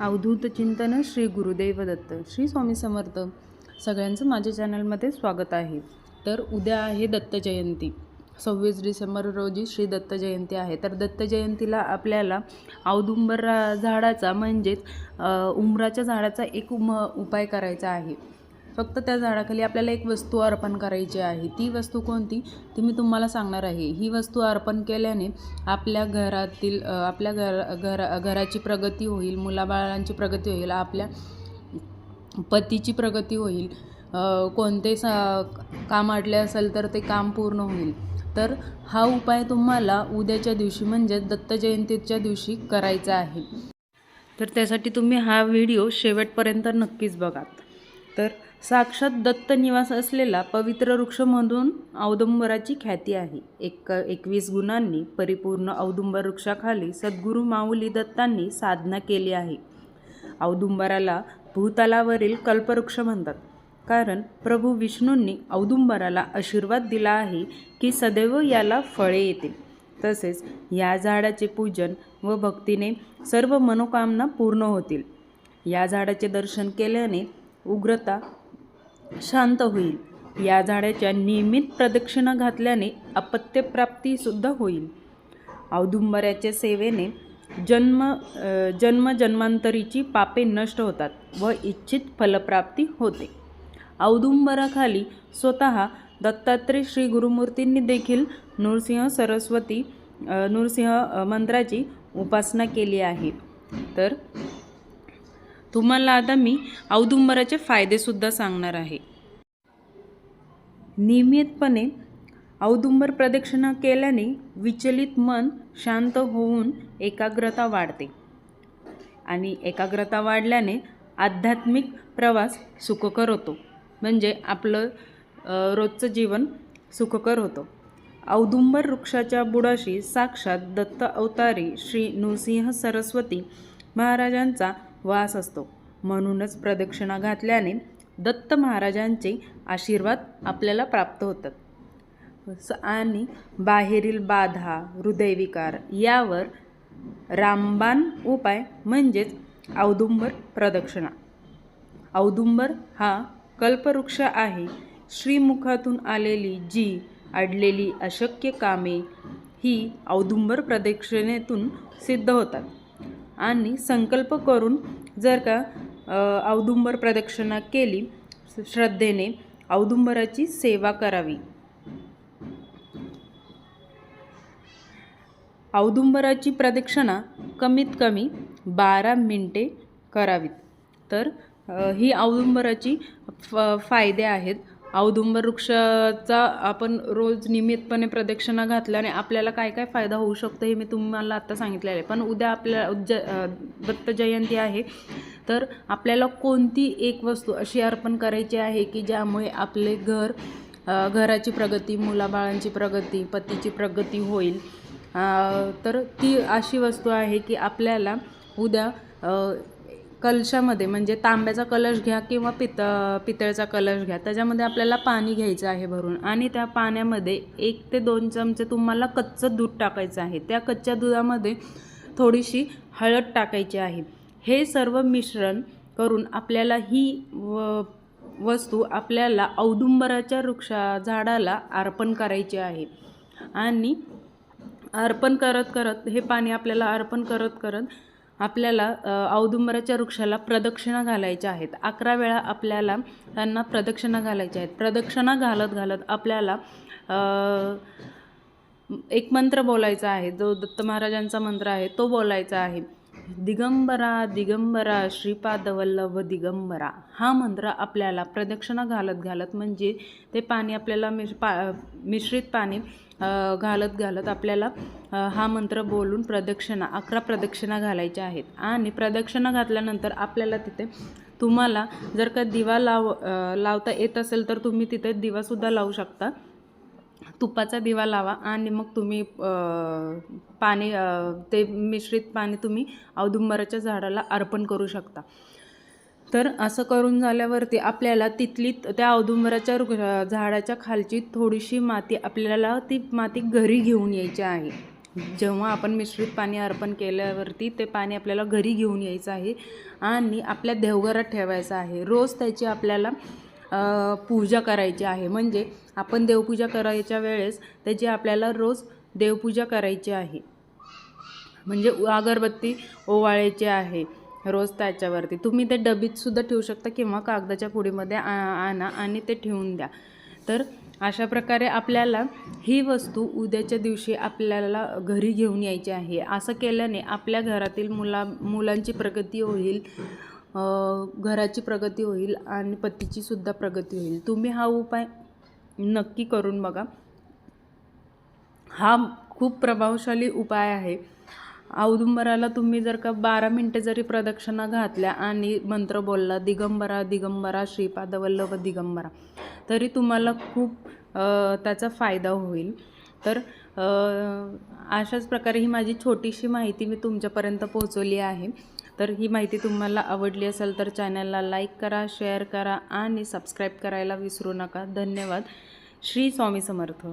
अवधूत चिंतन श्री गुरुदेव दत्त. श्री स्वामी समर्थ. सगळ्यांचं माझ्या चॅनलमध्ये स्वागत आहे. तर उद्या आहे दत्त जयंती. सव्वीस डिसेंबर रोजी श्री दत्त जयंती आहे. तर दत्त जयंतीला आपल्याला औदुंबर झाडाचा म्हणजेच उमराच्या उंबराच्या झाडाचा एक उम उपाय करायचा आहे. फक्त त्या झाडाखाली आपल्याला एक वस्तू अर्पण करायची आहे. ती वस्तू कोणती? ती मी तुम्हाला सांगणार आहे. ही वस्तू अर्पण केल्याने आपल्या घरातील आपल्या घर घर घराची प्रगती होईल मुलाबाळांची प्रगती होईल आपल्या पतीची प्रगती होईल. कोणते सा काम अडले असेल तर ते काम पूर्ण होईल. तर हा उपाय तुम्हाला उद्याच्या दिवशी म्हणजे दत्त जयंतीच्या दिवशी करायचा आहे. तर त्यासाठी तुम्ही हा व्हिडिओ शेवटपर्यंत नक्कीच बघा. तर साक्षात दत्त निवास असलेला पवित्र वृक्ष म्हणून औदुंबराची ख्याती आहे. एक एकवीस गुणांनी परिपूर्ण औदुंबर वृक्षाखाली सद्गुरू माऊली दत्तांनी साधना केली आहे. औदुंबराला भूतलावरील कल्पवृक्ष म्हणतात. कारण प्रभू विष्णूंनी औदुंबराला आशीर्वाद दिला आहे की सदैव याला फळे येतील. तसेच या झाडाचे पूजन व भक्तीने सर्व मनोकामना पूर्ण होतील. या झाडाचे दर्शन केल्याने उग्रता शांत होईल. या झाडाच्या नियमित प्रदक्षिणा घातल्याने अपत्यप्राप्तीसुद्धा होईल. औदुंबऱ्याच्या सेवेने जन्म जन्मजन्मांतरीची जन्म जन्मांतरीची पापे नष्ट होतात व इच्छित फलप्राप्ती होते. औदुंबराखाली स्वतः दत्तात्रय श्री गुरुमूर्तींनी देखील नृसिंह सरस्वती नृसिंह मंत्राची उपासना केली आहे. तर तुम्हाला आता मी औदुंबराचे फायदेसुद्धा सांगणार आहे. नियमितपणे औदुंबर प्रदक्षिणा केल्याने विचलित मन शांत होऊन एकाग्रता वाढते आणि एकाग्रता वाढल्याने आध्यात्मिक प्रवास सुखकर होतो. म्हणजे आपलं रोजचं जीवन सुखकर होतं. औदुंबर वृक्षाच्या बुडाशी साक्षात दत्त अवतारी श्री नृसिंह सरस्वती महाराजांचा वास असतो. म्हणूनच प्रदक्षिणा घातल्याने दत्त महाराजांचे आशीर्वाद आपल्याला प्राप्त होतात. स- आणि बाहेरील बाधा हृदयविकार यावर रामबाण उपाय म्हणजेच औदुंबर प्रदक्षिणा. औदुंबर हा कल्पवृक्ष आहे. श्रीमुखातून आलेली जी अडलेली अशक्य कामे ही औदुंबर प्रदक्षिणेतून सिद्ध होतात. आणि संकल्प करून जर का औदुंबर प्रदक्षिणा केली श्रद्धेने औदुंबराची सेवा करावी. औदुंबराची प्रदक्षिणा कमीत कमी बारा मिनटे करावीत. तर ही औदुंबराची फ फायदे आहेत. औदुंबर वृक्षाचा आपण रोज नियमितपणे प्रदक्षिणा घातल्याने आपल्याला काय काय फायदा होऊ शकतो हे मी तुम्हाला आत्ता सांगितलेलं आहे. पण उद्या आपल्या ज दत्त जयंती आहे तर आपल्याला कोणती एक वस्तू अशी अर्पण करायची आहे की ज्यामुळे आपले घर घराची प्रगती मुलाबाळांची प्रगती पतीची प्रगती होईल? तर ती अशी वस्तू आहे की आपल्याला उद्या कलशामध्ये म्हणजे तांब्याचा कलश घ्या किंवा पित पितळचा कलश घ्या त्याच्यामध्ये आपल्याला पाणी घ्यायचं आहे भरून. आणि त्या पाण्यामध्ये एक ते दोन चमचे तुम्हाला कच्चं दूध टाकायचं आहे. त्या कच्च्या दुधामध्ये थोडीशी हळद टाकायची आहे. हे सर्व मिश्रण करून आपल्याला ही व वस्तू आपल्याला औदुंबराच्या वृक्षा झाडाला अर्पण करायची आहे. आणि अर्पण करत करत हे पाणी आपल्याला अर्पण करत करत आपल्याला औदुंबराच्या वृक्षाला प्रदक्षिणा घालायच्या आहेत. अकरा वेळा आपल्याला त्यांना प्रदक्षिणा घालायच्या आहेत. प्रदक्षिणा घालत घालत आपल्याला एक मंत्र बोलायचा आहे. जो दत्त महाराजांचा मंत्र आहे तो बोलायचा आहे. दिगंबरा दिगंबरा श्रीपाद वल्लभ दिगंबरा. हा मंत्र आपल्याला प्रदक्षिणा घालत घालत म्हणजे ते पाणी आपल्याला मिश पा मिश्रित पाणी घालत घालत आपल्याला हा मंत्र बोलून प्रदक्षिणा अकरा प्रदक्षिणा घालायच्या आहेत. आणि प्रदक्षिणा घातल्यानंतर आपल्याला तिथे तुम्हाला जर का दिवा लाव लावता येत असेल तर तुम्ही तिथे दिवासुद्धा लावू शकता. तुपाचा दिवा लावा आणि मग तुम्ही पाणी ते मिश्रित पाणी तुम्ही औदुंबराच्या झाडाला अर्पण करू शकता. तर असं करून झाल्यावरती आपल्याला तिथली त्या औदुंबराच्या वृक्ष- झाडाच्या खालची थोडीशी माती आपल्याला ती माती घरी घेऊन यायची आहे. जेव्हा आपण मिश्रित पाणी अर्पण केल्यावरती ते पाणी आपल्याला घरी घेऊन यायचं आहे आणि आपल्या देवघरात ठेवायचं आहे. रोज त्याची आपल्याला पूजा करायची आहे. म्हणजे आपण देवपूजा करायच्या वेळेस त्याची आपल्याला रोज देवपूजा करायची आहे. म्हणजे अगरबत्ती ओवाळायची आहे. रोज त्याच्यावरती. तुम्ही ते डबीत सुद्धा ठेवू शकता किंवा कागदाच्या पुडीमध्ये आ- आणा आणि ते ठेवून द्या. तर अशा प्रकारे आपल्याला ही वस्तू उद्याच्या दिवशी आपल्याला घरी घेऊन यायची आहे. असं केल्याने आपल्या घरातील मुला मुलांची प्रगती होईल घराची प्रगती होईल आणि पतीची सुद्धा प्रगती होईल. तुम्ही हा उपाय नक्की करून बघा. हा खूप प्रभावशाली उपाय आहे. औदुंबराला तुम्ही जर का बारा मिनटं जरी प्रदक्षिणा घातल्या आणि मंत्र बोलला दिगंबरा दिगंबरा श्रीपाद वल्लभ दिगंबरा तरी तुम्हाला खूप त्याचा फायदा होईल. तर अशाच प्रकारे ही माझी छोटीशी माहिती मी तुमच्यापर्यंत पोहोचवली आहे. तर ही माहिती तुम्हाला आवडली असेल तर चॅनलला लाईक करा शेअर करा आणि सबस्क्राईब करायला विसरू नका. धन्यवाद. श्री स्वामी समर्थ.